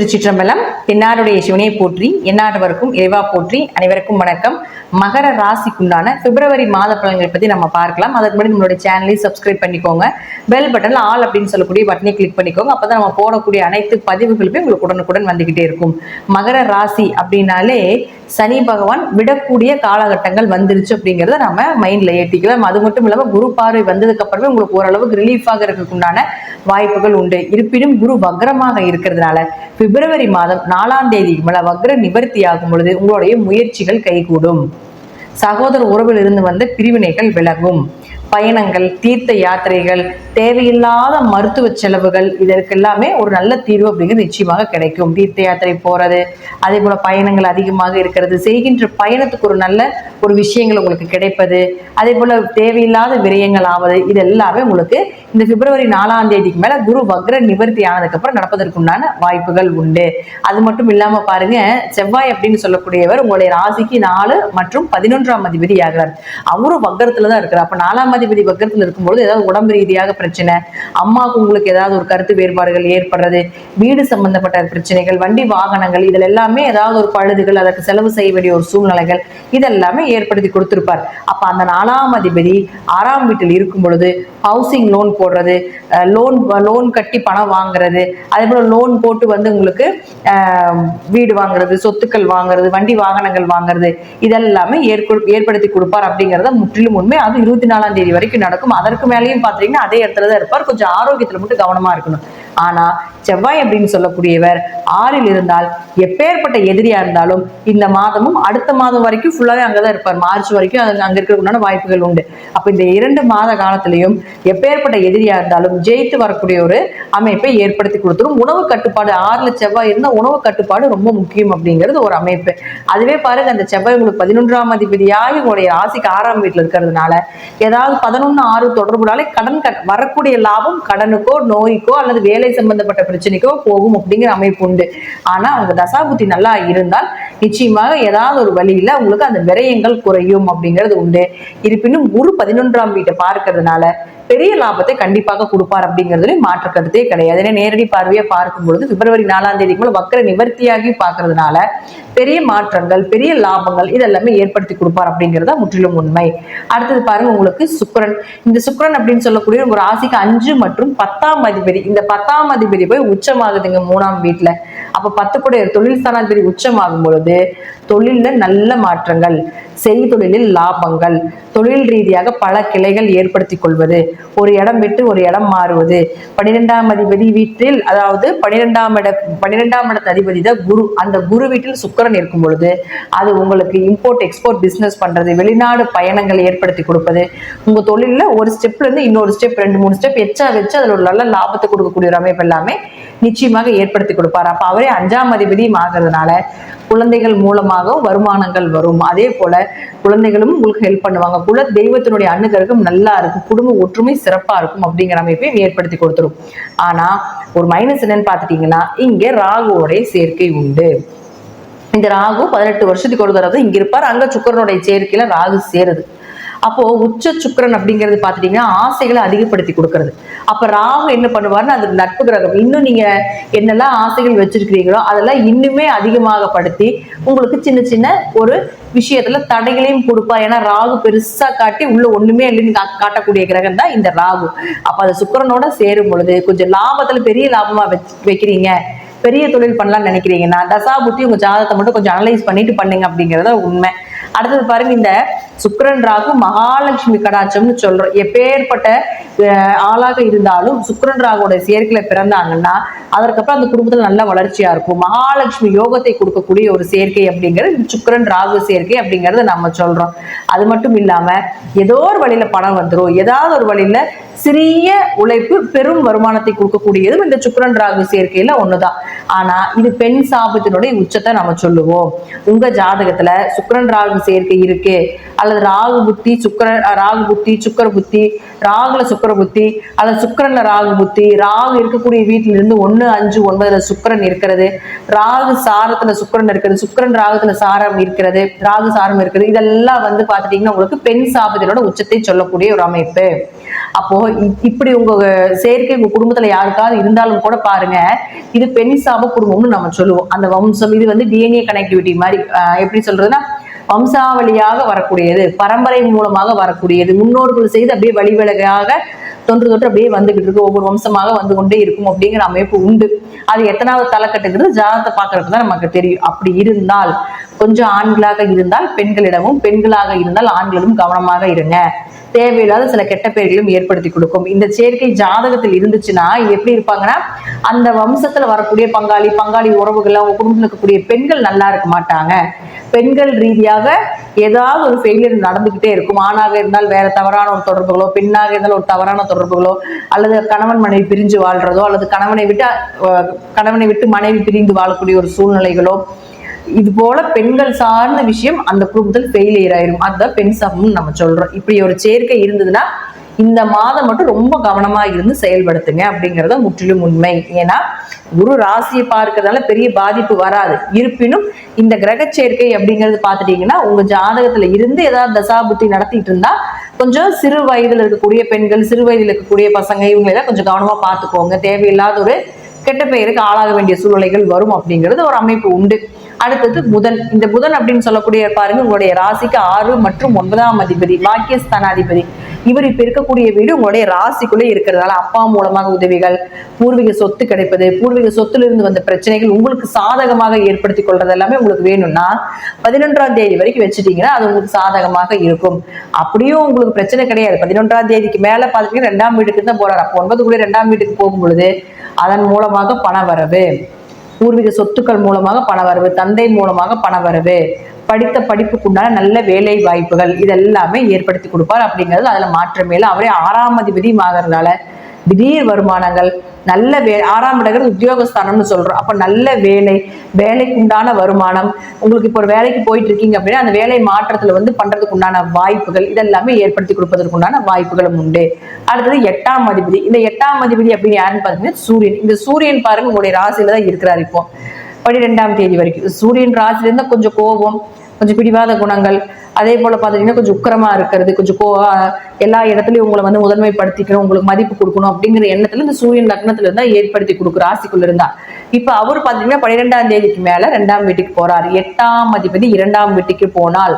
திருச்சிற்றம்பலம் என்னாருடைய சிவனையை போற்றி எந்நாட்டவருக்கும் இறைவா போற்றி அனைவருக்கும் வணக்கம். மகர ராசிக்குண்டான பிப்ரவரி மாத பலன்கள் பத்தி நம்ம பார்க்கலாம். அதுக்கு முன்னாடி நம்மளுடைய சேனலை சப்ஸ்கிரைப் பண்ணிக்கோங்க. பெல் பட்டன்ல ஆல் அப்படின்னு சொல்லக்கூடிய பட்டனை கிளிக் பண்ணிக்கோங்க. அப்பதான் நம்ம போடக்கூடிய அனைத்து பதிவுகளுமே உங்களுக்கு உடனுக்குடன் வந்துகிட்டே இருக்கும். மகர ராசி அப்படின்னாலே சனி பகவான் விடக்கூடிய காலகட்டங்கள் வந்துருச்சு அப்படிங்கிறத நம்ம மைண்ட்ல ஏற்றிக்கலாம் அது மட்டும் இல்லாமல் குரு பார்வை வந்ததுக்கு அப்புறமே உங்களுக்கு ஓரளவுக்கு ரிலீஃபாக இருக்கிறதுக்குண்டான வாய்ப்புகள் உண்டு. இருப்பினும் குரு வக்ரமாக இருக்கிறதுனால பிப்ரவரி மாதம் நாலாம் தேதிக்கு மேல வக்ர நிவர்த்தி ஆகும் பொழுது உங்களுடைய முயற்சிகள் கைகூடும். சகோதர உறவில் இருந்து வந்த பிரிவினைகள் விலகும். பயணங்கள் தீர்த்த யாத்திரைகள் தேவையில்லாத மருத்துவ செலவுகள் இதற்கு எல்லாமே ஒரு நல்ல தீர்வு அப்படிங்கிறது நிச்சயமாக கிடைக்கும். தீர்த்த யாத்திரை போறது அதே போல பயணங்கள் அதிகமாக இருக்கிறது செய்கின்ற பயணத்துக்கு ஒரு நல்ல ஒரு விஷயங்கள் உங்களுக்கு கிடைப்பது அதே போல தேவையில்லாத விரயங்கள் ஆவது இது எல்லாமே உங்களுக்கு இந்த பிப்ரவரி நாலாம் தேதிக்கு மேல குரு வக்ர நிவர்த்தி ஆனதுக்கு அப்புறம் நடப்பதற்குண்டான வாய்ப்புகள் உண்டு. அது மட்டும் இல்லாம பாருங்க செவ்வாய் அப்படின்னு சொல்லக்கூடியவர் உங்களுடைய ராசிக்கு நாலு மற்றும் பதினொன்றாம் அதிபதி ஆகிறார். அவரும் வக்ரத்தில் தான் இருக்கிறார். அப்ப நாலாம் அதிபதி வக்கரத்துல இருக்கும்போது ஏதாவது உடம்பு ரீதியாக பிரச்சனை அம்மாவுக்கு உங்களுக்கு ஏதாவது ஒரு கருத்து வேறுபாடுகள் ஏற்படுறது வீடு சம்பந்தப்பட்ட பிரச்சனைகள் வண்டி வாகனங்கள் இதில் எல்லாமே ஏதாவது ஒரு பழுதுகள் அதற்கு செலவு செய்ய வேண்டிய ஒரு சூழ்நிலைகள் இதெல்லாமே ஏற்படுத்தி கொடுத்திருப்பார். அப்ப அந்த நாலாம் அதிபதி ஆறாம் வீட்டில் இருக்கும் பொழுது ஹவுசிங் லோன் போடுறது லோன் லோன் கட்டி பணம் வாங்குறது அதே போல லோன் போட்டு வந்து உங்களுக்கு வீடு வாங்குறது சொத்துக்கள் வாங்குறது வண்டி வாகனங்கள் வாங்குறது இதெல்லாமே ஏற்படுத்தி கொடுப்பார் அப்படிங்கறத முற்றிலும் உண்மை. அது இருபத்தி நாலாம் தேதி வரைக்கும் நடக்கும். அதற்கு மேலேயும் பார்த்தீங்கன்னா அதே இடத்துல தான் இருப்பார். கொஞ்சம் ஆரோக்கியத்தில் மட்டும் கவனமா இருக்கணும். ஆனா செவ்வாய் அப்படின்னு சொல்லக்கூடியவர் ஆறில் இருந்தால் எப்பேற்பட்ட எதிரியா இருந்தாலும் இந்த மாதமும் அடுத்த மாதம் வரைக்கும் ஃபுல்லாவே அங்கதான் இருப்பார். மார்ச் வரைக்கும் அங்க இருக்கிறதுக்குண்டான வாய்ப்புகள் உண்டு. அப்ப இந்த இரண்டு மாத காலத்திலையும் எப்பேற்பட்ட எதிரியா இருந்தாலும் ஜெயித்து வரக்கூடிய ஒரு அமைப்பை ஏற்படுத்தி கொடுத்துரும். உணவு கட்டுப்பாடு ஆறுல செவ்வாய் இருந்தால் உணவு கட்டுப்பாடு ரொம்ப முக்கியம் அப்படிங்கிறது ஒரு அமைப்பு. அதுவே பாருங்க அந்த செவ்வாய் உங்களுக்கு பதினொன்றாம் அதிபதியாகி உங்களுடைய ராசிக்கு ஆறாம் வீட்டுல இருக்கிறதுனால ஏதாவது பதினொன்னு ஆறு தொடர்புனாலே கடன் கட் வரக்கூடிய லாபம் கடனுக்கோ நோய்க்கோ அல்லது வேலை சம்பந்தப்பட்ட பிரச்சனைக்கோ போகும் அப்படிங்கிற அமைப்பு உண்டு. ஆனா அவங்க தசாபுத்தி நல்லா இருந்தால் நிச்சயமாக ஏதாவது ஒரு வழியில உங்களுக்கு அந்த விரயங்கள் குறையும் அப்படிங்கிறது உண்டு. இருப்பினும் குரு பதினொன்றாம் வீட்டை பார்க்கறதுனால பெரிய லாபத்தை கண்டிப்பாக கொடுப்பார் அப்படிங்கிறதுல மாற்று கருத்தே கிடையாது. ஏன்னா நேரடி பார்வையை பார்க்கும் பொழுது பிப்ரவரி நாலாம் தேதிக்குள்ள மேல வக்கர நிவர்த்தியாகி பார்க்கறதுனால பெரிய மாற்றங்கள் பெரிய லாபங்கள் இதெல்லாமே ஏற்படுத்தி கொடுப்பார் அப்படிங்கிறதா முற்றிலும் உண்மை. அடுத்தது பாருங்க உங்களுக்கு சுக்கரன். இந்த சுக்கரன் அப்படின்னு சொல்லக்கூடிய உங்க ராசிக்கு அஞ்சு மற்றும் பத்தாம் அதிபதி. இந்த பத்தாம் அதிபதி போய் உச்சமாகுதுங்க மூணாம் வீட்டுல அப்ப பத்து கூட தொழில் ஸ்தானாதிபதி உச்சமாகும் பொழுது தொழில்ல நல்ல மாற்றங்கள். செய்தொழிலில் லாபங்கள். தொழில் ரீதியாக பல கிளைகள் ஏற்படுத்தி கொள்வது. ஒரு இடம் விட்டு ஒரு இடம் மாறுவது. பன்னிரெண்டாம் அதிபதி வீட்டில் அதாவது பன்னிரெண்டாம் இட பன்னிரெண்டாம் இடத்து அதிபதி தான் குரு. அந்த குரு வீட்டில் சுக்கிரன் இருக்கும் பொழுது அது உங்களுக்கு இம்போர்ட் எக்ஸ்போர்ட் பிசினஸ் பண்றது வெளிநாடு பயணங்களை ஏற்படுத்தி கொடுப்பது. உங்க தொழிலில் ஒரு ஸ்டெப்ல இருந்து இன்னொரு ஸ்டெப் ரெண்டு மூணு ஸ்டெப் எச்சா வச்சு அதில் ஒரு நல்ல லாபத்தை கொடுக்கக்கூடிய ஒரு அமைப்பு எல்லாமே நிச்சயமாக ஏற்படுத்தி கொடுப்பார். அப்ப அவரே அஞ்சாம் அதிபதியும் ஆகிறதுனால குழந்தைகள் மூலமாக வருமானங்கள் வரும். அதே போல குழந்தைகளும் உங்களுக்கு ஹெல்ப் பண்ணுவாங்க. குல தெய்வத்தினுடைய அணுகருகம் நல்லா இருக்கும். குடும்ப ஒற்றுமை சிறப்பா இருக்கும் அப்படிங்கிற அமைப்பையும் ஏற்படுத்தி கொடுத்துரும். ஆனா ஒரு மைனஸ் என்னன்னு பாத்துட்டீங்கன்னா இங்க ராகுவோடைய சேர்க்கை உண்டு. இந்த ராகு பதினெட்டு வருஷத்துக்கு ஒரு தடவை இங்க இருப்பார். அங்க சுக்கரனுடைய சேர்க்கையில ராகு சேருது. அப்போ உச்ச சுக்கிரன் அப்படிங்கிறது பாத்துட்டீங்கன்னா ஆசைகளை அதிகப்படுத்தி கொடுக்கறது. அப்ப ராகு என்ன பண்ணுவாருன்னு அது நட்பு கிரகம். இன்னும் நீங்க என்னெல்லாம் ஆசைகள் வச்சிருக்கிறீங்களோ அதெல்லாம் இன்னுமே அதிகமாகப்படுத்தி உங்களுக்கு சின்ன சின்ன ஒரு விஷயத்துல தடைகளையும் கொடுப்பார் ஏன்னா ராகு பெருசா காட்டி உள்ள ஒண்ணுமே இல்லைன்னு கா- காட்டக்கூடிய கிரகம் தான் இந்த ராகு. அப்ப அது சுக்கிரனோட சேரும் பொழுது கொஞ்சம் லாபத்துல பெரிய லாபமா வைக்கிறீங்க. பெரிய தொழில் பண்ணலாம்னு நினைக்கிறீங்கன்னா தசா புத்தி உங்க ஜாதகத்தை மட்டும் கொஞ்சம் அனலைஸ் பண்ணிட்டு பண்ணுங்க அப்படிங்கறத உண்மை. அடுத்தது பாருங்க இந்த சுக்கரன் ராகு மகாலட்சுமி கடாட்சம்னு சொல்றோம் எப்பேற்பட்ட ஆளாக இருந்தாலும் சுக்கரன் ராகுவோட சேர்க்கையில பிறந்தாங்கன்னா அதற்கப்புறம் அந்த குடும்பத்துல நல்ல வளர்ச்சியா இருக்கும். மகாலட்சுமி யோகத்தை கொடுக்கக்கூடிய ஒரு சேர்க்கை அப்படிங்கிறது சுக்கரன் ராகு சேர்க்கை அப்படிங்கறத நம்ம சொல்றோம். அது மட்டும் இல்லாம ஏதோ ஒரு வழியில பணம் வந்துடும் ஏதாவது ஒரு வழியில சிறிய உழைப்பு பெரும் வருமானத்தை கொடுக்கக்கூடியதும் இந்த சுக்கரன் ராகு சேர்க்கையில ஒண்ணுதான். ஆனா இது பெண் சாபத்தினுடைய உச்சத்தை நம்ம சொல்லுவோம். உங்க ஜாதகத்துல சுக்கரன் ராகு சேர்க்கை இருக்கு. அல்லது ராகு புத்தி சுக்கிர ராகு புத்தி சுக்கர புத்தி ராகுல சுக்கர புத்தி அல்லது சுக்கரன்ல ராகு புத்தி ராகு இருக்கக்கூடிய வீட்டில இருந்து ஒண்ணு அஞ்சு ஒன்பதுல சுக்கிரன் இருக்கிறது. ராகு சாரத்துல சுக்கரன் இருக்கிறது. சுக்கிரன் ராகுத்துல சாரம் இருக்கிறது. ராகு சாரம் இருக்கிறது. இதெல்லாம் வந்து பாத்துட்டீங்கன்னா உங்களுக்கு பெண் சாபத்தினோட உச்சத்தை சொல்லக்கூடிய ஒரு அமைப்பு. அப்போ இப்படி உங்க செயற்கை உங்க குடும்பத்துல யாருக்காவது இருந்தாலும் கூட பாருங்க இது பெண் சாப குடும்பம்னு நம்ம சொல்லுவோம். அந்த வம்சம் இது வந்து டிஎன்ஏ கனெக்டிவிட்டி மாதிரி ஆஹ் எப்படி சொல்றதுன்னா வம்சாவளியாக வரக்கூடியது பரம்பரை மூலமாக வரக்கூடியது. முன்னோர்கள் செய்து அப்படியே வழிவிலகாக தொன்று தொற்று அப்படியே வந்துகிட்டு இருக்கு. ஒவ்வொரு வம்சமாக வந்து கொண்டே இருக்கும் அப்படிங்கிற அமைப்பு உண்டு. அது எத்தனாவது தலைக்கட்டுங்கிறது ஜாதகத்தை பார்க்கறதுக்கு தான் நமக்கு தெரியும். அப்படி இருந்தால் கொஞ்சம் ஆண்களாக இருந்தால் பெண்களிடமும் பெண்களாக இருந்தால் ஆண்களும் கவனமாக இருங்க. தேவையில்லாத சில கெட்ட பெயர்களும் ஏற்படுத்தி கொடுக்கும். இந்த சேர்க்கை ஜாதகத்தில் இருந்துச்சுன்னா இது எப்படி இருப்பாங்கன்னா அந்த வம்சத்துல வரக்கூடிய பங்காளி பங்காளி உறவுகள் அவங்க குடும்பத்தில் இருக்கக்கூடிய பெண்கள் நல்லா இருக்க மாட்டாங்க. பெண்கள் ரீதியாக ஏதாவது ஒரு ஃபெயிலியர் நடந்துகிட்டே இருக்கும். ஆணாக இருந்தால் வேற தவறான ஒரு தொடர்புகளோ பெண்ணாக இருந்தால் ஒரு தவறான தொடர்புகளோ அல்லது கணவன் மனைவி பிரிஞ்சு வாழ்றதோ அல்லது கணவனை விட்டு அஹ், கணவனை விட்டு மனைவி பிரிந்து வாழக்கூடிய ஒரு சூழ்நிலைகளோ இது போல பெண்கள் சார்ந்த விஷயம் அந்த குடும்பத்தில் ஃபெயிலியர் ஆயிரும். அதுதான் பெண் சமம்னு நம்ம சொல்றோம். இப்படி ஒரு சேர்க்கை இருந்ததுன்னா இந்த மாதம் மட்டும் ரொம்ப கவனமா இருந்து செயல்படுத்துங்க அப்படிங்கறத முற்றிலும் உண்மை. ஏன்னா குரு ராசியை பார்க்கறதால பெரிய பாதிப்பு வராது. இருப்பினும் இந்த கிரக சேர்க்கை அப்படிங்கிறது பாத்துட்டீங்கன்னா உங்க ஜாதகத்துல இருந்து ஏதாவது தசாபுத்தி நடத்திட்டு இருந்தா கொஞ்சம் சிறு வயதுல இருக்கக்கூடிய பெண்கள் சிறு வயதுல இருக்கக்கூடிய பசங்க இவங்க எல்லாம் கொஞ்சம் கவனமா பார்த்துக்கோங்க. தேவையில்லாத ஒரு கெட்ட பெயருக்கு ஆளாக வேண்டிய சூழ்நிலைகள் வரும் அப்படிங்கிறது ஒரு அமைப்பு உண்டு. அடுத்தது புதன். இந்த புதன் அப்படின்னு சொல்லக்கூடிய பாருங்க உங்களுடைய ராசிக்கு ஆறு மற்றும் ஒன்பதாம் அதிபதி பாக்கியஸ்தானாதிபதி. இவர் இப்ப இருக்கக்கூடிய வீடு உங்களுடைய ராசிக்குள்ளே இருக்கிறதால அப்பா மூலமாக உதவிகள் பூர்வீக சொத்து கிடைப்பது பூர்வீக சொத்திலிருந்து வந்த பிரச்சனைகள் உங்களுக்கு சாதகமாக ஏற்படுத்தி கொள்றது எல்லாமே உங்களுக்கு வேணும்னா பதினொன்றாம் தேதி வரைக்கும் வச்சுட்டீங்கன்னா அது உங்களுக்கு சாதகமாக இருக்கும். அப்படியும் உங்களுக்கு பிரச்சனை கிடையாது. பதினொன்றாம் தேதிக்கு மேல பாத்தீங்கன்னா ரெண்டாம் வீட்டுக்கு தான் போறாரு. அப்போ ஒன்பது கூட ரெண்டாம் வீட்டுக்கு போகும் பொழுது அதன் மூலமாக பண வரவு. பூர்வீக சொத்துக்கள் மூலமாக பணவரவு தந்தை மூலமாக பணவரவு. படித்த படிப்புக்குண்டான நல்ல வேலை வாய்ப்புகள் இதெல்லாமே ஏற்படுத்தி கொடுப்பார் அப்படிங்கிறது அதில் மாற்றமேல இல்லை. அவரே ஆறாம் அதிபதியும் ஆகிறதுனால திடீர் வருமானங்கள் நல்ல வே ஆறாம் இடங்கிறது உத்தியோகஸ்தானம்னு சொல்றோம். அப்ப நல்ல வேலை வேலைக்கு உண்டான வருமானம் உங்களுக்கு இப்போ ஒரு வேலைக்கு போயிட்டு இருக்கீங்க அப்படின்னா அந்த வேலை மாற்றத்துல வந்து பண்றதுக்கு உண்டான வாய்ப்புகள் இதெல்லாமே ஏற்படுத்தி கொடுப்பதற்கு உண்டான வாய்ப்புகளும் உண்டு. அடுத்தது எட்டாம் அதிபதி. இந்த எட்டாம் அதிபதி அப்படின்னு யாருன்னு பாத்தீங்கன்னா சூரியன். இந்த சூரியன் பாருங்க உங்களுடைய ராசியில தான் இருக்கிறார் இப்போ. பன்னிரெண்டாம் தேதி வரைக்கும். சூரியன் ராசிலேருந்து கொஞ்சம் கோபம் கொஞ்சம் பிடிவாத குணங்கள். அதே போல பார்த்தீங்கன்னா கொஞ்சம் உக்கரமாக இருக்கிறது கொஞ்சம் கோ எல்லா இடத்துலயும் உங்களை வந்து முதன்மைப்படுத்திக்கணும் உங்களுக்கு மதிப்பு கொடுக்கணும் அப்படிங்கிற எண்ணத்துல இந்த சூரியன் லக்னத்துல இருந்தா ஏற்படுத்தி கொடுக்குற ராசிக்குள்ள இருந்தா. இப்ப அவர் பாத்தீங்கன்னா பன்னிரெண்டாம் தேதிக்கு மேல ரெண்டாம் வீட்டுக்கு போறாரு. எட்டாம் அதிபதி இரண்டாம் வீட்டுக்கு போனால்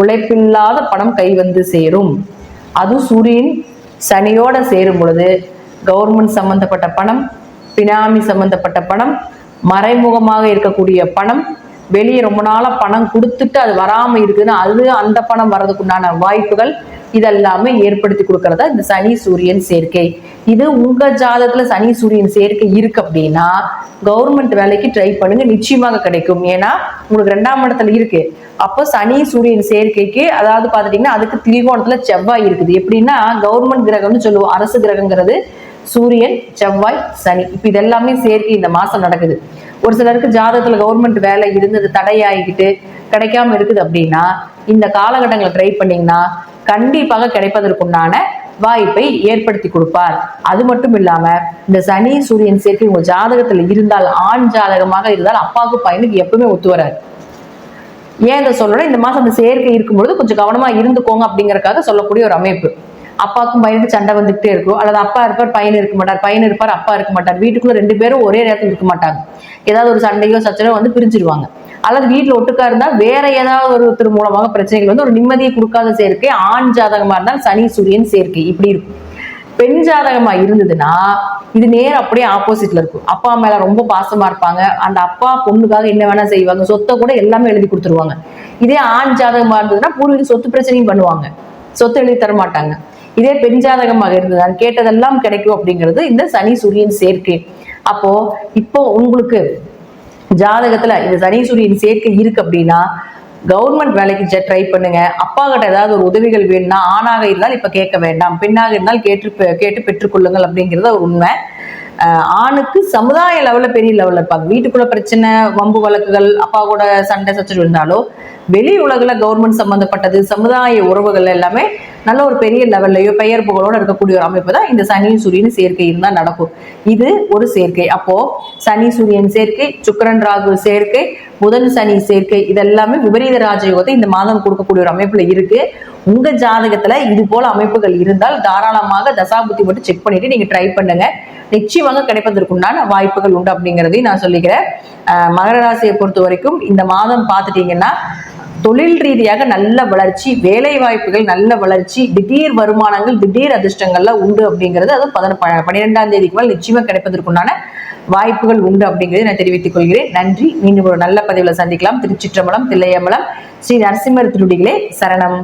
உழைப்பில்லாத பணம் கை வந்து சேரும். அதுவும் சூரியன் சனியோட சேரும் பொழுது கவர்மெண்ட் சம்பந்தப்பட்ட பணம் பினாமி சம்பந்தப்பட்ட பணம் மறைமுகமாக இருக்கக்கூடிய பணம் வெளியே ரொம்ப நாளாக பணம் கொடுத்துட்டு அது வராமல் இருக்குதுன்னா அது அந்த பணம் வர்றதுக்குண்டான வாய்ப்புகள் இதெல்லாமே ஏற்படுத்தி கொடுக்கறதா இந்த சனி சூரியன் சேர்க்கை. இது உங்க ஜாதகத்துல சனி சூரியன் சேர்க்கை இருக்கு அப்படின்னா கவர்மெண்ட் வேலைக்கு ட்ரை பண்ணுங்க நிச்சயமாக கிடைக்கும். ஏன்னா உங்களுக்கு ரெண்டாம் இடத்துல இருக்கு. அப்போ சனி சூரியன் சேர்க்கைக்கு அதாவது பார்த்துட்டீங்கன்னா அதுக்கு திரிகோணத்துல செவ்வாய் இருக்குது. எப்படின்னா கவர்மெண்ட் கிரகம்னு சொல்லுவோம். அரசு கிரகங்கிறது சூரியன் செவ்வாய் சனி. இப்போ இதெல்லாமே சேர்க்கை இந்த மாசம் நடக்குது. ஒரு சிலருக்கு ஜாதகத்துல கவர்மெண்ட் வேலை இருந்தது தடையாகிக்கிட்டு கிடைக்காம இருக்குது அப்படின்னா இந்த காலகட்டங்களை ட்ரை பண்ணீங்கன்னா கண்டிப்பாக கிடைப்பதற்குண்டான வாய்ப்பை ஏற்படுத்தி கொடுப்பார். அது மட்டும் இல்லாம இந்த சனி சூரியன் சேர்க்கை உங்க ஜாதகத்துல இருந்தால் ஆண் ஜாதகமாக இருந்தால் அப்பாவுக்கு பையனுக்கு எப்பவுமே ஒத்து வராது. ஏன் இதை சொல்றேன் இந்த மாசம் அந்த சேர்க்கை இருக்கும்பொழுது கொஞ்சம் கவனமா இருந்துக்கோங்க அப்படிங்கறக்காக சொல்லக்கூடிய ஒரு அமைப்பு. அப்பாவுக்கும் பையனுக்கு சண்டை வந்துகிட்டே இருக்கும். அல்லது அப்பா இருப்பார் பையன் இருக்க மாட்டார் பையன் இருப்பார் அப்பா இருக்க மாட்டார். வீட்டுக்குள்ள ரெண்டு பேரும் ஒரே நேரத்தில் இருக்க மாட்டாங்க. ஏதாவது ஒரு சண்டையோ சச்சரவோ வந்து பிரிஞ்சிருவாங்க. அல்லது வீட்டுல ஒட்டுக்கா இருந்தா வேற ஏதாவது ஒருத்தர் மூலமாக பிரச்சனைகள் வந்து ஒரு நிம்மதியை கொடுக்காத சேர்க்கை ஆண் ஜாதகமா இருந்தால் சனி சூரியன் சேர்க்கை இப்படி இருக்கும். பெண் ஜாதகமா இருந்ததுன்னா இது நேர் அப்படியே ஆப்போசிட்ல இருக்கும். அப்பா மேல ரொம்ப பாசமா இருப்பாங்க. அந்த அப்பா பொண்ணுக்காக என்ன வேணா செய்வாங்க. சொத்தை கூட எல்லாமே எழுதி கொடுத்துருவாங்க. இதே ஆண் ஜாதகமா இருந்ததுன்னா பூர்வீக சொத்து பிரச்சனையும் பண்ணுவாங்க. சொத்து எழுதி தர மாட்டாங்க இதே பெண் ஜாதகமாக இருந்தது கேட்டதெல்லாம் கிடைக்கும் அப்படிங்கிறது இந்த சனி சூரியன் சேர்க்கை. அப்போ இப்போ உங்களுக்கு ஜாதகத்துல இந்த சனி சூரியன் சேர்க்கை இருக்கு அப்படின்னா கவர்மெண்ட் வேலைக்கு ட்ரை பண்ணுங்க. அப்பா கிட்ட ஏதாவது ஒரு உதவிகள் வேணும்னா ஆணாக இருந்தால் இப்ப கேட்க வேண்டாம். பெண்ணாக இருந்தால் கேட்டு பெ- கேட்டு பெற்றுக்கொள்ளுங்கள் அப்படிங்கிறது ஒரு உண்மை. ஆணுக்கு சமுதாய லெவலில் பெரிய லெவலில் இருப்பாங்க. வீட்டுக்குள்ள பிரச்சனை வம்பு வழக்குகள் அப்பா கூட சண்டை சச்சரவு இருந்தாலோ வெளி உலகில் கவர்மெண்ட் சம்மந்தப்பட்டது சமுதாய உறவுகள் எல்லாமே நல்ல ஒரு பெரிய லெவல்லையோ பெயர் புகழோடு இருக்கக்கூடிய ஒரு அமைப்பு தான் இந்த சனி சூரியன் சேர்க்கை இருந்தால் நடக்கும். இது ஒரு சேர்க்கை. அப்போ சனி சூரியன் சேர்க்கை சுக்கரன் ராகு சேர்க்கை புதன் சனி சேர்க்கை இதெல்லாமே விபரீத ராஜயோகத்தை இந்த மாதம் கொடுக்கக்கூடிய ஒரு அமைப்புல இருக்கு. உங்க ஜாதகத்துல இது போல அமைப்புகள் இருந்தால் தாராளமாக தசாபுத்தி மட்டும் செக் பண்ணிட்டு நீங்க ட்ரை பண்ணுங்க. நிச்சயமாக கிடைப்பதற்குண்டான வாய்ப்புகள் உண்டு அப்படிங்கிறதையும் நான் சொல்லிக்கிறேன். மகர ராசியை பொறுத்த வரைக்கும் இந்த மாதம் பார்த்துட்டீங்கன்னா தொழில் ரீதியாக நல்ல வளர்ச்சி வேலை வாய்ப்புகள் நல்ல வளர்ச்சி திடீர் வருமானங்கள் திடீர் அதிர்ஷ்டங்கள்லாம் உண்டு அப்படிங்கிறது அதுவும் பதின பன்னிரெண்டாம் தேதிக்கு மேல் நிச்சயமா கிடைப்பதற்குண்டான வாய்ப்புகள் உண்டு அப்படிங்கிறதை நான் தெரிவித்துக் கொள்கிறேன். நன்றி. மீண்டும் ஒரு நல்ல பதிவில் சந்திக்கலாம். திருச்சிற்றம்பலம் தில்லையம்பலம் ஸ்ரீ நரசிம்மர் திருடிகளே சரணம்.